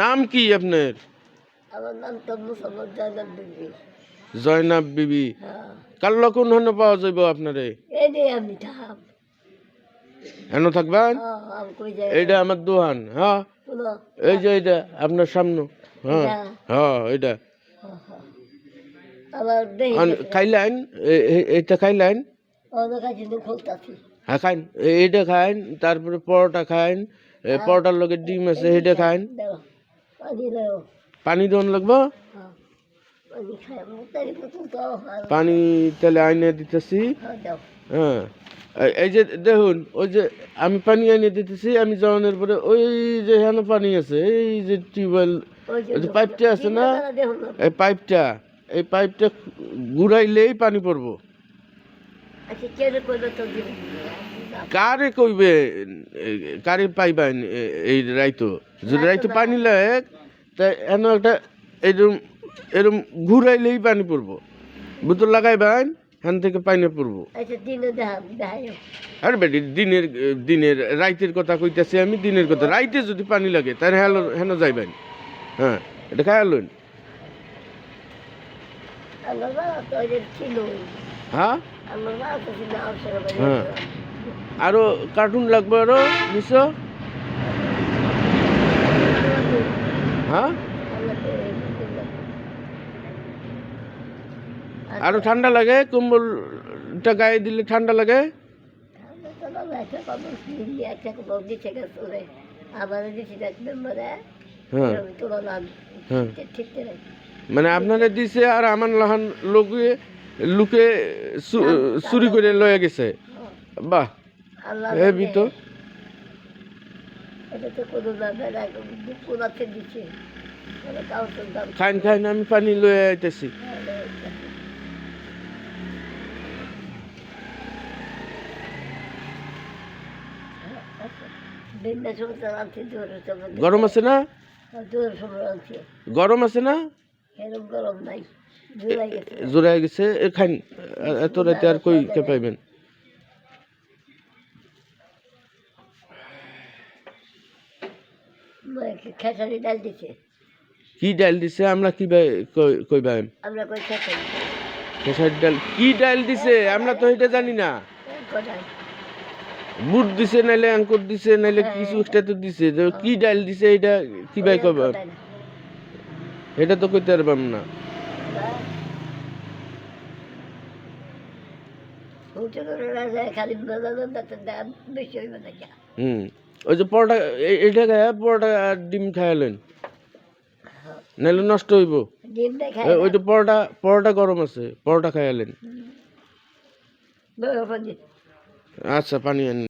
নাম কি আপনার? আমার নাম তো মুসলমান জয়নাব বিবি। জয়নাব বিবি। হ্যাঁ। কাল কোন হন পাওয়া যাইব আপনারে? এই যে আমি থাম। হেন থাকবেন? হ্যাঁ এইটা আমার দোহান হ্যাঁ? এই যে এইটা আপনার সামনে হ্যাঁ? হ্যাঁ এইটা। হ্যাঁ, খাইলেন? এইটা খাইলেন? হ্যাঁ খাইন। এ- এইটা খাইন তারপরে পরোটা খাইন এ, পরোটার লগে ডিম আছে সেইটা খাইন। পানি দন লাগবো? হ্যাঁ পানি তাহলে আইনে দিতেছি। হ্যাঁ, হ্যাঁ এই- যে দেখুন ওই যে আমি পানি আইনে দিতেছি আমি জওয়ানের পরে ওই যে হেন পানি আছে এই যে টিউবওয়েল ওই যে পাইপটা আছে না? না। এই পাইপটা এই পাইপটা ঘুরাইলেই পানি পড়ব আচ্ছা কেন কইলো তো দিন কারে কইবে কারে পাইবেন এই রাইতো? যদি রাইতো পানি লাগে তা এন একটা এরম এরম ঘুরাইলেই পানি পড়ব। বোতল লাগাইবেন হ্যান থেকে পানি পড়ব। আচ্ছা আরে বেটি দিনের দিনের রাইতের কথা কইতাছি আমি দিনের কথা। রাইতে যদি পানি লাগে তাহলে হেন হেন যাইবেন হ্যাঁ এটা ছিল হ্যাঁ? হ্যাঁ। আরও কার্টুন লাগবে আরও নিশ্চ হ্যাঁ? আরও ঠান্ডা লাগে কম্বলটা গায়ে দিলে ঠান্ডা লাগে? হ্যাঁ। হ্যাঁ। ঠিক মানে আপনারা দিছে আর আমার লাহান লোকে লুকে চুরি করে লয়ে গেছে। বাহ আল্লাহ হেবি তো মানে খাইন খাইন আমি পানি লয়ে আইতেছি। গরম আছে না? দূরের গরম আছে না? গরম নাই। জুলাই গেছে। জোরে গেছে এ খাইন এ- এত রাতে আর কই কে পাইবেন? খেসারি ডাল দিছে? কি ডাল দিছে আমরা কি কই- আমরা কই খেসারি খেসারি ডাল কি ডাল দিছে আমরা তো এটা জানি না। বুট দিছে নাইলে আঙ্কুর দিছে নাইলে কিছু একটা তো দিছে। কি ডাল দিছে এটা কি বাই কইব? এটা তো কইতে পারবাম না। হুম। ওই যে পরোটা এটা খায় পরোটা আর ডিম খাইলেন নাইলে নষ্ট হইব। ওইটা পরোটা পরোটা গরম আছে পরোটা খাইলেন আচ্ছা পানি আন।